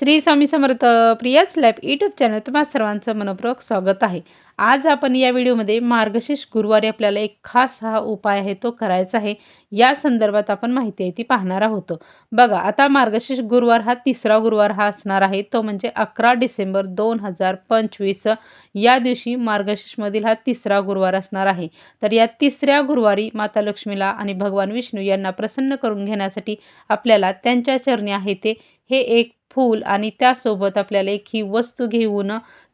श्री स्वामी समर्थ प्रियाच lab YouTube channel तुम्हा सर्वांचं मनपूर्वक स्वागत आहे. आज आपण या व्हिडिओमध्ये मार्गशीर्ष गुरुवारी आपल्याला एक खास हा उपाय आहे तो करायचा आहे. या संदर्भात आपण माहिती आहे ती पाहणार आहोत. बघा आता मार्गशीर्ष गुरुवार हा तिसरा गुरुवार हा असणार आहे तो म्हणजे अकरा डिसेंबर दोन हजार पंचवीस. या दिवशी मार्गशीर्षमधील हा तिसरा गुरुवार असणार आहे. तर या तिसऱ्या गुरुवारी माता लक्ष्मीला आणि भगवान विष्णू यांना प्रसन्न करून घेण्यासाठी आपल्याला त्यांच्या चरणी आहे ते. हे एक फूल आणि त्यासोबत आपल्याला एक ही वस्तू घेऊन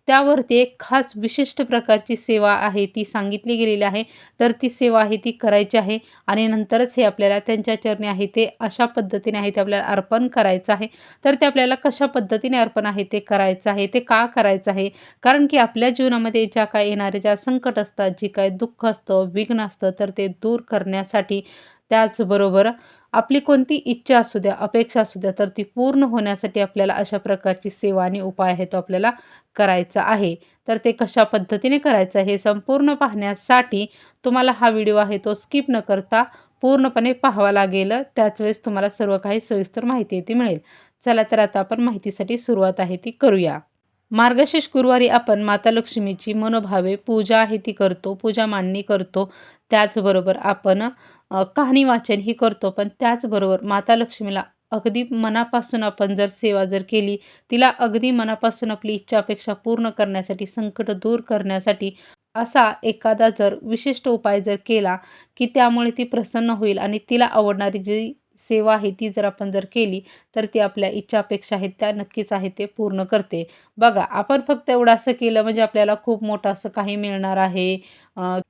त्यावरती एक खास विशिष्ट प्रकारची सेवा आहे ती सांगितली गेलेली आहे. तर ती सेवा आहे ती करायची आहे आणि नंतरच हे आपल्याला त्यांच्या चरणी आहे ते अशा पद्धतीने आहे ते आपल्याला अर्पण करायचं आहे. तर ते आपल्याला कशा पद्धतीने अर्पण आहे ते करायचं आहे ते का करायचं आहे? कारण की आपल्या जीवनामध्ये ज्या काय येणारे ज्या संकट असतात जी काय दुःख असतं विघ्न असतं तर ते दूर करण्यासाठी त्याचबरोबर आपली कोणती इच्छा असू द्या अपेक्षा असू द्या तर ती पूर्ण होण्यासाठी आपल्याला अशा प्रकारची सेवा आणि उपाय आहे तो आपल्याला करायचा आहे. तर ते कशा पद्धतीने करायचं हे संपूर्ण पाहण्यासाठी तुम्हाला हा व्हिडिओ आहे तो स्किप न करता पूर्णपणे पाहावा लागेल. त्याच वेळेस तुम्हाला सर्व काही सविस्तर माहिती ती मिळेल. चला तर आता आपण माहितीसाठी सुरुवात आहे ती करूया. मार्गशीर्ष गुरुवारी आपण माता लक्ष्मीची मनोभावे पूजा आहे ती करतो पूजा मांडणी करतो. त्याचबरोबर आपण कहाणी वाचन ही करतो. पण त्याचबरोबर माता लक्ष्मीला अगदी मनापासून आपण जर सेवा जर केली तिला अगदी मनापासून आपली इच्छा अपेक्षा पूर्ण करण्यासाठी संकट दूर करण्यासाठी असा एखादा जर विशिष्ट उपाय जर केला की त्यामुळे ती प्रसन्न होईल आणि तिला आवडणारी जी सेवा आहे ती जर आपण जर केली तर ती आपल्या इच्छा अपेक्षा आहेत त्या नक्कीच आहे ते पूर्ण करते. बघा आपण फक्त एवढं असं केलं म्हणजे आपल्याला खूप मोठं असं काही मिळणार आहे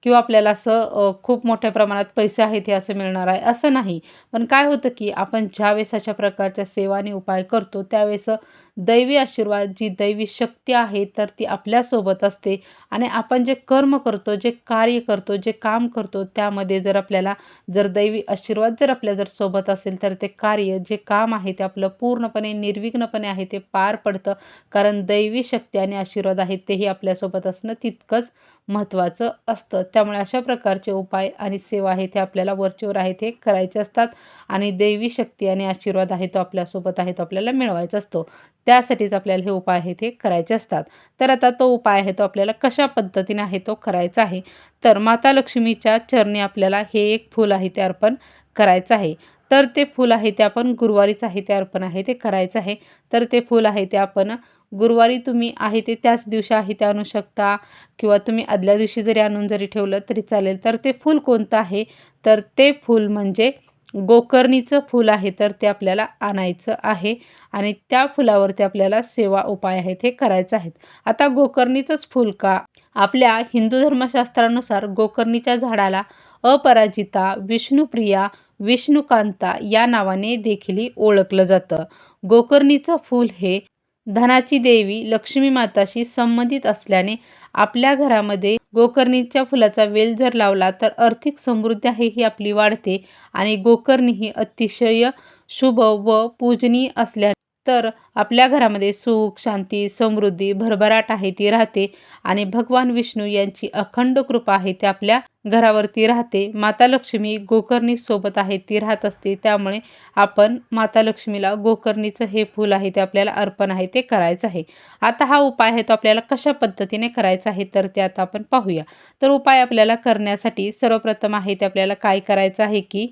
किंवा आपल्याला असं खूप मोठ्या प्रमाणात पैसे आहेत हे असं मिळणार आहे असं नाही. पण काय होतं की आपण ज्यावेळेस अशा प्रकारच्या सेवा आणि उपाय करतो त्यावेळेस दैवी आशीर्वाद जी दैवी शक्ती आहे तर ती आपल्यासोबत असते. आणि आपण जे कर्म करतो जे कार्य करतो जे काम करतो त्यामध्ये जर आपल्याला जर दैवी आशीर्वाद जर आपल्या जर सोबत असेल तर ते कार्य जे काम आहे ते आपलं पूर्णपणे निर्विघ्नपणे आहे ते पार पडतं. कारण दैवी शक्ती आणि आशीर्वाद आहे तेही आपल्यासोबत असणं तितकंच महत्त्वाचं असतं. त्यामुळे अशा प्रकारचे उपाय आणि सेवा आहे ते आपल्याला वरचेवर आहे ते करायचे असतात. आणि दैवी शक्ती आणि आशीर्वाद आहे तो आपल्यासोबत आहे तो आपल्याला मिळवायचा असतो. त्यासाठीच आपल्याला हे उपाय आहे ते करायचे असतात. तर आता तो उपाय आहे तो आपल्याला कशा पद्धतीने आहे तो करायचा आहे. तर माता लक्ष्मीच्या चरणी आपल्याला हे एक फूल आहे ते अर्पण करायचं आहे. तर ते फूल आहे ते आपण गुरुवारीच आहे ते अर्पण आहे ते करायचं आहे. तर ते फूल आहे ते आपण गुरुवारी तुम्ही आहे ते त्याच दिवशी आहे ते आणू शकता किंवा तुम्ही आदल्या दिवशी जरी आणून जरी ठेवलं तरी चालेल. तर ते फूल कोणतं आहे? तर ते फूल म्हणजे गोकर्णीचं फूल आहे तर ते आपल्याला आणायचं आहे आणि त्या फुलावरती आपल्याला सेवा उपाय आहेत हे करायचं आहेत. आता गोकर्णीचंच फूल का? आपल्या हिंदू धर्मशास्त्रानुसार गोकर्णीच्या झाडाला अपराजिता विष्णुप्रिया विष्णुकांता या नावाने देखील ओळखलं जातं. गोकर्णीचं फूल हे धनाची देवी लक्ष्मी माताशी संबंधित असल्याने आपल्या घरामध्ये गोकर्णीच्या फुलाचा वेल जर लावला तर आर्थिक समृद्धी आहे ही आपली वाढते आणि गोकर्णी ही अतिशय शुभ व पूजनीय असल्या तर आपल्या घरामध्ये सुख शांती समृद्धी भरभराट आहे ती राहते. आणि भगवान विष्णू यांची अखंड कृपा आहे ती आपल्या घरावरती राहते. माता लक्ष्मी गोकर्णी सोबत आहे ती राहत असते. त्यामुळे आपण माता लक्ष्मीला गोकर्णीचं हे फूल आहे ते आपल्याला अर्पण आहे ते करायचं आहे. आता हा उपाय आहे तो आपल्याला कशा पद्धतीने करायचा आहे तर ते आता आपण पाहूया. तर उपाय आपल्याला करण्यासाठी सर्वप्रथम आहे ते आपल्याला काय करायचं आहे की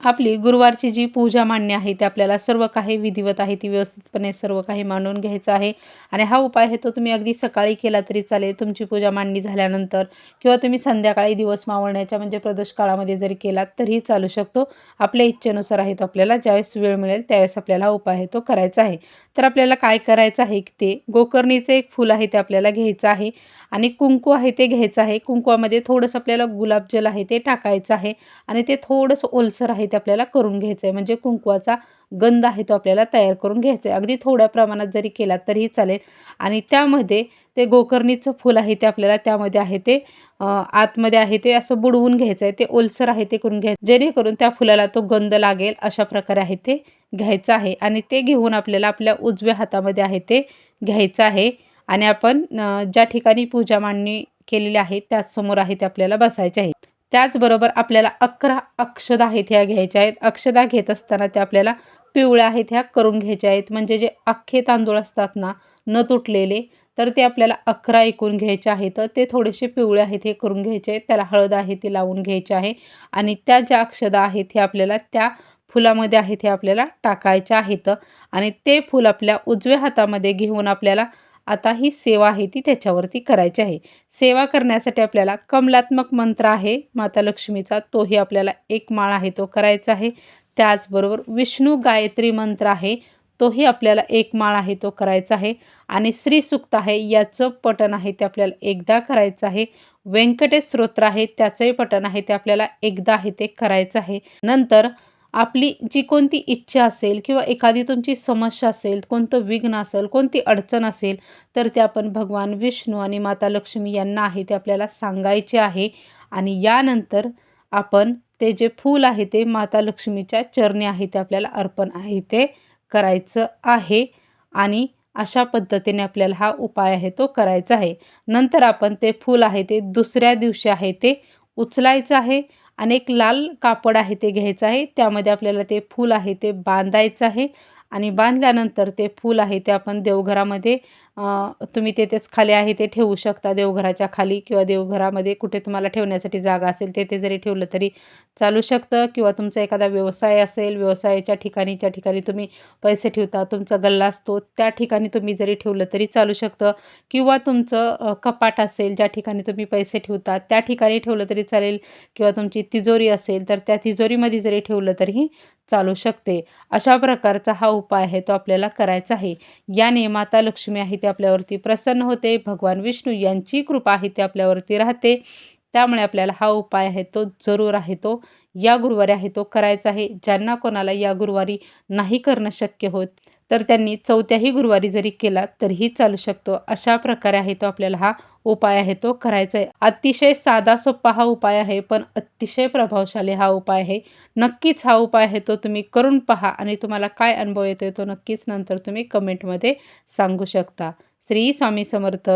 आपली गुरुवारची जी पूजा मान्य आहे ते आपल्याला सर्व काही विधिवत आहे ती व्यवस्थितपणे सर्व काही मांडून घ्यायचं आहे. आणि हा उपाय आहे तो तुम्ही अगदी सकाळी केला तरी चालेल. तुमची पूजा मांडणी झाल्यानंतर किंवा तुम्ही संध्याकाळी दिवस मावळण्याच्या म्हणजे प्रदोष काळामध्ये जरी केलात तरीही चालू शकतो. आपल्या इच्छेनुसार आहे तो आपल्याला ज्यावेळेस वेळ मिळेल त्यावेळेस आपल्याला हा उपाय आहे तो करायचा आहे. तर आपल्याला काय करायचं आहे ते? गोकर्णीचं एक फूल आहे ते आपल्याला घ्यायचं आहे आणि कुंकू आहे ते घ्यायचं आहे. कुंकवामध्ये थोडंसं आपल्याला गुलाबजल आहे ते टाकायचं आहे आणि ते थोडंसं ओलसर आहे ते आपल्याला करून घ्यायचं आहे. म्हणजे कुंकवाचा गंध आहे तो आपल्याला तयार करून घ्यायचा आहे. अगदी थोड्या प्रमाणात जरी केला तरीही चालेल आणि त्यामध्ये ते गोकर्णीचं फूल आहे ते आपल्याला त्यामध्ये आहे ते आतमध्ये आहे ते असं बुडवून घ्यायचं आहे ते ओलसर आहे ते करून घ्यायचं जेणेकरून त्या फुलाला तो गंध लागेल अशा प्रकारे आहे ते घ्यायचं आहे. आणि ते घेऊन आपल्याला आपल्या उजव्या हातामध्ये आहे ते घ्यायचं आहे. आणि आपण ज्या ठिकाणी पूजा मांडणी केलेली आहे त्याच समोर आहे ते आपल्याला बसायचे आहे. त्याचबरोबर आपल्याला अकरा अक्षदा आहेत ह्या घ्यायच्या आहेत. अक्षदा घेत असताना त्या आपल्याला पिवळ्या आहेत ह्या करून घ्यायच्या आहेत. म्हणजे जे अख्खे तांदूळ असतात ना न तुटलेले तर ते आपल्याला अकरा एकूण घ्यायचे आहेत ते थोडेसे पिवळे आहेत हे करून घ्यायचे त्याला हळद आहे ती लावून घ्यायची आहे. आणि त्या ज्या अक्षदा आहेत हे आपल्याला त्या फुलामध्ये आहेत हे आपल्याला टाकायचे आहेत. आणि ते फूल आपल्या उजव्या हातामध्ये घेऊन आपल्याला आता ही सेवा आहे ती त्याच्यावरती करायची आहे. सेवा करण्यासाठी आपल्याला कमलात्मक मंत्र आहे माता लक्ष्मीचा. तोही आपल्याला एक माळ आहे तो करायचा आहे. त्याचबरोबर विष्णू गायत्री मंत्र आहे. तोही आपल्याला एक माळ आहे तो करायचा आहे. आणि श्रीसुक्त आहे याचं पठण आहे ते आपल्याला एकदा करायचं आहे. व्यंकटेश स्तोत्र आहे त्याचंही पठण आहे ते आपल्याला एकदा आहे ते करायचं आहे. नंतर आपली जी कोणती इच्छा असेल किंवा एखादी तुमची समस्या असेल कोणतं विघ्न असेल कोणती अडचण असेल तर ते आपण भगवान विष्णू आणि माता लक्ष्मी यांना आहे ते आपल्याला सांगायचे आहे. आणि यानंतर आपण ते जे फूल आहे ते माता लक्ष्मीच्या चरणी आहे ते आपल्याला अर्पण आहे ते करायचं आहे आणि अशा पद्धतीने आपल्याला हा उपाय आहे तो करायचा आहे. नंतर आपण ते फूल आहे ते दुसऱ्या दिवशी आहे ते उचलायचं आहे आणि एक लाल कापड आहे ते घ्यायचं आहे. त्यामध्ये आपल्याला ते फूल आहे ते बांधायचं आहे. आणि बांधल्यानंतर ते फूल आहे ते आपण देवघरामध्ये तुम्ही तेथेच खाली आहे ते ठेवू शकता देवघराच्या खाली किंवा देवघरामध्ये कुठे तुम्हाला ठेवण्यासाठी जागा असेल तेथे जरी ठेवलं तरी चालू शकतं. किंवा तुमचा एखादा व्यवसाय असेल व्यवसायाच्या ठिकाणी ज्या ठिकाणी तुम्ही पैसे ठेवता तुमचा गल्ला असतो त्या ठिकाणी तुम्ही जरी ठेवलं तरी चालू शकतं. किंवा तुमचं कपाट असेल ज्या ठिकाणी तुम्ही पैसे ठेवता त्या ठिकाणी ठेवलं तरी चालेल. किंवा तुमची तिजोरी असेल तर त्या तिजोरीमध्ये जरी ठेवलं तरीही चालू शकते. अशा प्रकारचा हा उपाय आहे तो आपल्याला करायचा आहे. याने माता लक्ष्मी आहे ते आपल्यावरती प्रसन्न होते. भगवान विष्णू यांची कृपा आहे ते आपल्यावरती राहते. त्यामुळे आपल्याला हा उपाय आहे तो जरूर आहे तो या गुरुवारी आहे तो करायचा आहे. ज्यांना कोणाला या गुरुवारी नाही करणं शक्य होत तर त्यांनी चौथ्याही गुरुवारी जरी केला तरीही चालू शकतो. अशा प्रकारे आहे तो आपल्याला हा उपाय आहे तो करायचा आहे अतिशय साधा सोपा हा उपाय आहे पण अतिशय प्रभावशाली हा उपाय आहे. नक्कीच हा उपाय आहे तो तुम्ही करून पहा आणि तुम्हाला काय अनुभव येतो तो नक्कीच नंतर तुम्ही कमेंटमध्ये सांगू शकता. श्री स्वामी समर्थ.